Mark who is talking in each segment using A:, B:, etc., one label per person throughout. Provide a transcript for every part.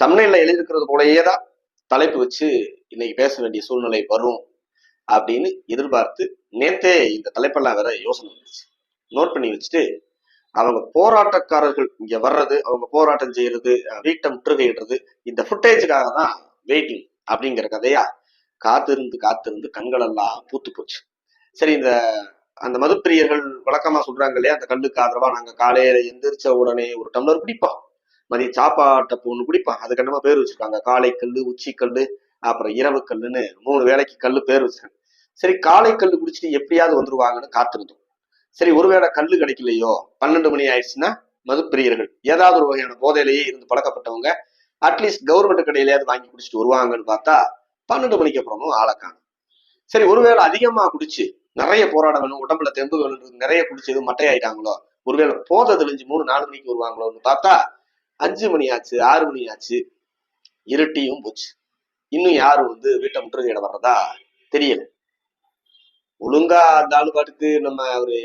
A: தமிழ்ல எழுதியிருக்கிறது போலயே தான் தலைப்பு வச்சு இன்னைக்கு பேச வேண்டிய சூழ்நிலை வரும் அப்படின்னு எதிர்பார்த்து நேத்தே இந்த தலைப்பெல்லாம் வேற யோசனை வந்துச்சு நோட் பண்ணி வச்சுட்டு அவங்க போராட்டக்காரர்கள் இங்க வர்றது அவங்க போராட்டம் செய்யறது வீட்டை முற்றுகையிடுறது இந்த ஃபுட்டேஜுக்காக தான் வெயிட்டிங் அப்படிங்கிற கதையா காத்திருந்து காத்திருந்து கண்களெல்லாம் பூத்து போச்சு. சரி இந்த அந்த மதுப்பிரியர்கள் வழக்கமா சொல்றாங்க இல்லையா? அந்த கல்லுக்கு ஆதரவா நாங்க காலையில எந்திரிச்ச உடனே ஒரு டம்ளர் குடிப்போம். மதிய சாப்பாட்டை பொண்ணு குடிப்பான் அதுக்கு என்னமா பேர் வச்சிருக்காங்க. காலை கல் உச்சி கல் அப்புறம் இரவு கல்லுன்னு மூணு வேளைக்கு கல் பேர் வச்சிருக்காங்க. சரி காலை கல் குடிச்சிட்டு எப்படியாவது வந்துருவாங்கன்னு காத்திருந்தோம். சரி ஒருவேளை கல் கிடைக்கலையோ பன்னெண்டு மணி ஆயிடுச்சுன்னா மதுப்பிரியர்கள். ஏதாவது ஒரு வகையான போதையிலேயே இருந்து பழக்கப்பட்டவங்க அட்லீஸ்ட் கவர்மெண்ட் கடையிலேயாவது வாங்கி குடிச்சிட்டு வருவாங்கன்னு பார்த்தா பன்னெண்டு மணிக்கு அப்புறமும் ஆளக்காங்க சரி ஒருவேளை அதிகமா குடிச்சு நிறைய போராட வேணும் உடம்புல தெம்பு வேணும் நிறைய குடிச்சு எதுவும் மட்டை ஆயிட்டாங்களோ ஒருவேளை போதை தெளிஞ்சு மூணு நாலு மணிக்கு வருவாங்களோன்னு பார்த்தா அஞ்சு மணி ஆச்சு ஆறு மணி ஆச்சு இருட்டியும் போச்சு. இன்னும் யாரும் வந்து வீட்டை முற்றுகையிட வர்றதா தெரியல. ஒழுங்கா அந்த ஆளு பாட்டுக்கு நம்ம ஒரு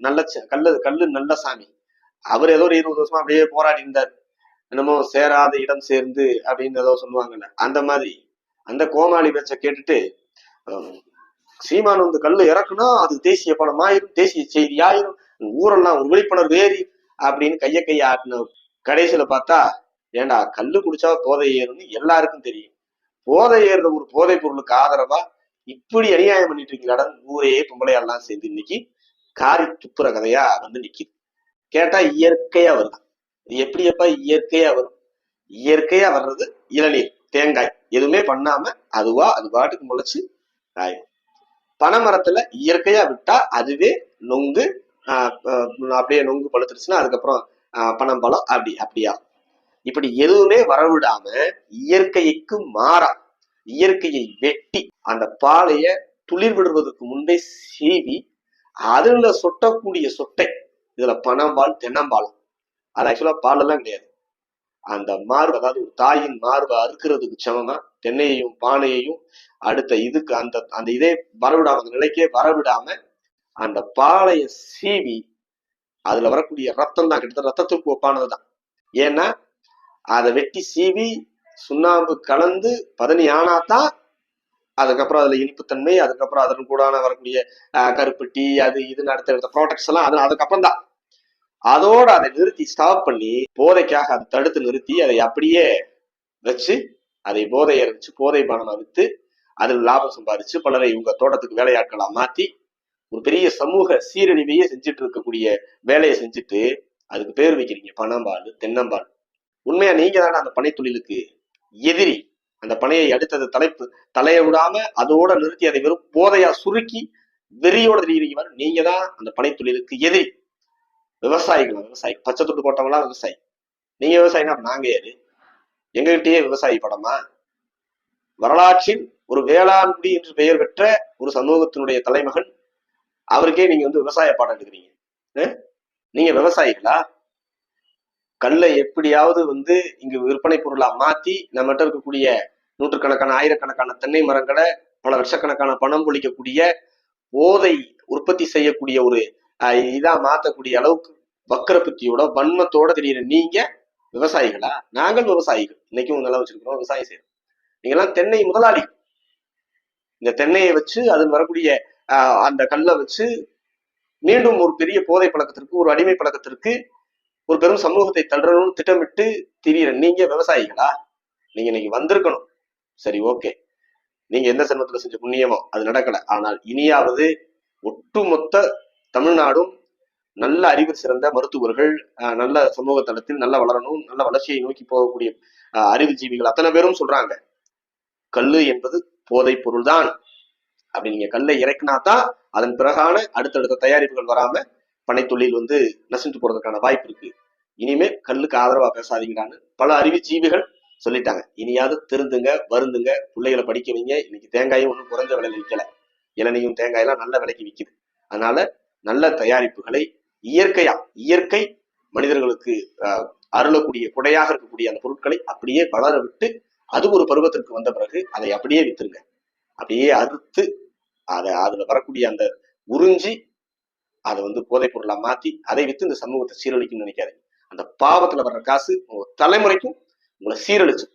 A: நல்ல ச- கல்லு கல்லு நல்ல சாமி. அவர் ஏதோ ஒரு இருபது வருஷமா அப்படியே போராடி இருந்தார். என்னமோ சேராத இடம் சேர்ந்து அப்படின்னு ஏதோ சொல்லுவாங்கல்ல அந்த மாதிரி. அந்த கோமாளி பேச்ச கேட்டுட்டு சீமான் வந்து கல்லு இறக்குனா அது தேசிய படம் ஆயிரும் தேசிய செய்தி ஆயிரும் ஊரெல்லாம் ஒரு விழிப்புணர்வு ஏறி அப்படின்னு கைய கைய ஆட்டின கடைசியில பார்த்தா ஏண்டா கல்லு குடிச்சா போதை ஏறும்னு எல்லாருக்கும் தெரியும். போதை ஏறுற ஒரு போதைப் பொருளுக்கு ஆதரவா இப்படி அநியாயம் பண்ணிட்டு இருக்கீங்களாடா ஊரே பொம்பளையெல்லாம் சேர்ந்து இன்னைக்கு காரி துப்புற கதையா வந்து நிக்குது. கேட்டா இயற்கையா வருது. இது எப்படி எப்பா இயற்கையா வரும்? இயற்கையா வர்றது இளநீர் தேங்காய். எதுவுமே பண்ணாம அதுவா அது பாட்டுக்கு முளைச்சு காயும் பனைமரத்துல இயற்கையா விட்டா அதுவே நொங்கு அப்படியே நொங்கு பழுத்துருச்சுன்னா அதுக்கப்புறம் பணம் பனம்பழம் அப்படி அப்படியா? இப்படி எதுவுமே வரவிடாம இயற்கைக்கு மாறா இயற்கையை வெட்டி அந்த பாலைய துளிர் விடுவதற்கு முன்பே சீவி அதுல சொட்டக்கூடிய சொட்டை இதுல பனம்பால் தென்னம்பால். அது ஆக்சுவலா பால் எல்லாம் கிடையாது. அந்த மார்பு அதாவது ஒரு தாயின் மார்பை அறுக்கிறதுக்கு சமமா தென்னையையும் பானையையும் அடுத்த இதுக்கு அந்த அந்த இதே வரவிடாம அந்த நிலைக்கே வரவிடாம அந்த பாலைய சீவி அதுல வரக்கூடிய ரத்தம் தான் கிட்டத்தட்ட ரத்தத்துக்கு ஒப்பானதுதான் ஏன்னா அதை வெட்டி சீவி சுண்ணாம்பு கலந்து பதனி ஆனாதான் அதுக்கப்புறம் அதுல இனிப்புத்தன்மை அதுக்கப்புறம் அதன் கூடான வரக்கூடிய கருப்பு டீ அது இதுன்னு அடுத்த அடுத்த ப்ராடக்ட்ஸ் எல்லாம் அது அதுக்கப்புறம் தான். அதோட அதை நிறுத்தி ஸ்டாப் பண்ணி போதைக்காக அதை தடுத்து நிறுத்தி அதை அப்படியே வச்சு அதை போதையை வச்சு போதை பானமா வித்து அதில் லாபம் சம்பாதிச்சு பலரை இவங்க தோட்டத்துக்கு வேலையாட்களா மாத்தி ஒரு பெரிய சமூக சீரழிவையே செஞ்சுட்டு இருக்கக்கூடிய வேலையை செஞ்சுட்டு அதுக்கு பேர் வைக்கிறீங்க. பணம்பால் தென்னம்பால். உண்மையா நீங்க தானே அந்த பனை தொழிலுக்கு எதிரி. அந்த பனையை அடுத்தது தலைப்பு தலையை விடாம அதோட நிறுத்தி அதை வெறும் போதையா சுருக்கி வெறியோட தெரியுறீங்க நீங்க தான் அந்த பனை தொழிலுக்கு எதிரி. விவசாயிகள் விவசாயி. பச்சை தொட்டு போட்டவங்களாம் விவசாயி. நீங்க விவசாயினா நாங்க யாரு? எங்ககிட்டயே விவசாயி படமா? வரலாற்றில் ஒரு வேளாண்குடி என்று பெயர் பெற்ற ஒரு சமூகத்தினுடைய தலைமகன் அவருக்கே நீங்க வந்து விவசாய பாடம் எடுக்கிறீங்க. அஹ்? நீங்க விவசாயிகளா? கல்லை எப்படியாவது வந்து இங்க விற்பனை பொருளா மாத்தி நம்மகிட்ட இருக்கக்கூடிய நூற்றுக்கணக்கான ஆயிரக்கணக்கான தென்னை மரங்களை பல லட்சக்கணக்கான பணம் பொழிக்கக்கூடிய போதை உற்பத்தி செய்யக்கூடிய ஒரு இதா மாத்தக்கூடிய அளவுக்கு வக்கர புத்தியோட வன்மத்தோட தெரியுற நீங்க விவசாயிகளா? நாங்கள் விவசாயிகள். இன்னைக்கும் நல்லா வச்சிருக்கிறோம் விவசாயம் செய்யறோம் நீங்கெல்லாம் தென்னை முதலாளி. இந்த தென்னையை வச்சு அதில் வரக்கூடிய அந்த கல்லை வச்சு மீண்டும் ஒரு பெரிய போதை பழக்கத்திற்கு ஒரு அடிமை பழக்கத்திற்கு ஒரு பெரும் சமூகத்தை தள்ளணும்னு திட்டமிட்டு திரியிற நீங்க விவசாயிகளா? நீங்க இன்னைக்கு வந்திருக்கணும். சரி ஓகே. நீங்க எந்த செல்வத்துல செஞ்ச புண்ணியமோ அது நடக்கல. ஆனால் இனியாவது ஒட்டுமொத்த தமிழ்நாடும் நல்ல அறிவு சிறந்த மருத்துவர்கள் நல்ல சமூக தளத்தில் நல்லா வளரணும் நல்ல வளர்ச்சியை நோக்கி போகக்கூடிய அறிவு அறிவுஜீவிகள் அத்தனை பேரும் சொல்றாங்க. கல்லு என்பது போதைப் பொருள்தான். அப்படி நீங்க கல்லை இறக்கினா தான் அதன் பிறகான அடுத்தடுத்த தயாரிப்புகள் வராம பனைத்தொழில் வந்து நசிந்து போறதுக்கான வாய்ப்பு இருக்கு. இனிமே கல்லுக்கு ஆதரவா பேசாதீங்கடான்னு பல அறிவுஜீவிகள் சொல்லிட்டாங்க. இனியாவது திருந்துங்க வருந்துங்க பிள்ளைகளை படிக்க வைங்க. இன்னைக்கு தேங்காயும் ஒன்றும் குறைஞ்ச விலையில விற்கல இளநியும் தேங்காயெல்லாம் நல்ல விலைக்கு விற்கிது அதனால நல்ல தயாரிப்புகளை இயற்கையா இயற்கை மனிதர்களுக்கு ஆஹ், அருளக்கூடிய கொடையாக இருக்கக்கூடிய அந்த பொருட்களை அப்படியே வளர விட்டு அது ஒரு பருவத்திற்கு வந்த பிறகு அதை அப்படியே வித்துருங்க. அப்படியே அறுத்து அதை அதுல வரக்கூடிய அந்த உறிஞ்சி அதை வந்து போதைப் பொருளா மாத்தி அதை வித்து இந்த சமூகத்தை சீரழிக்கும்னு நினைக்காதீங்க. அந்த பாவத்துல வர்ற காசு உங்க தலைமுறைக்கும் உங்களை சீரழிச்சு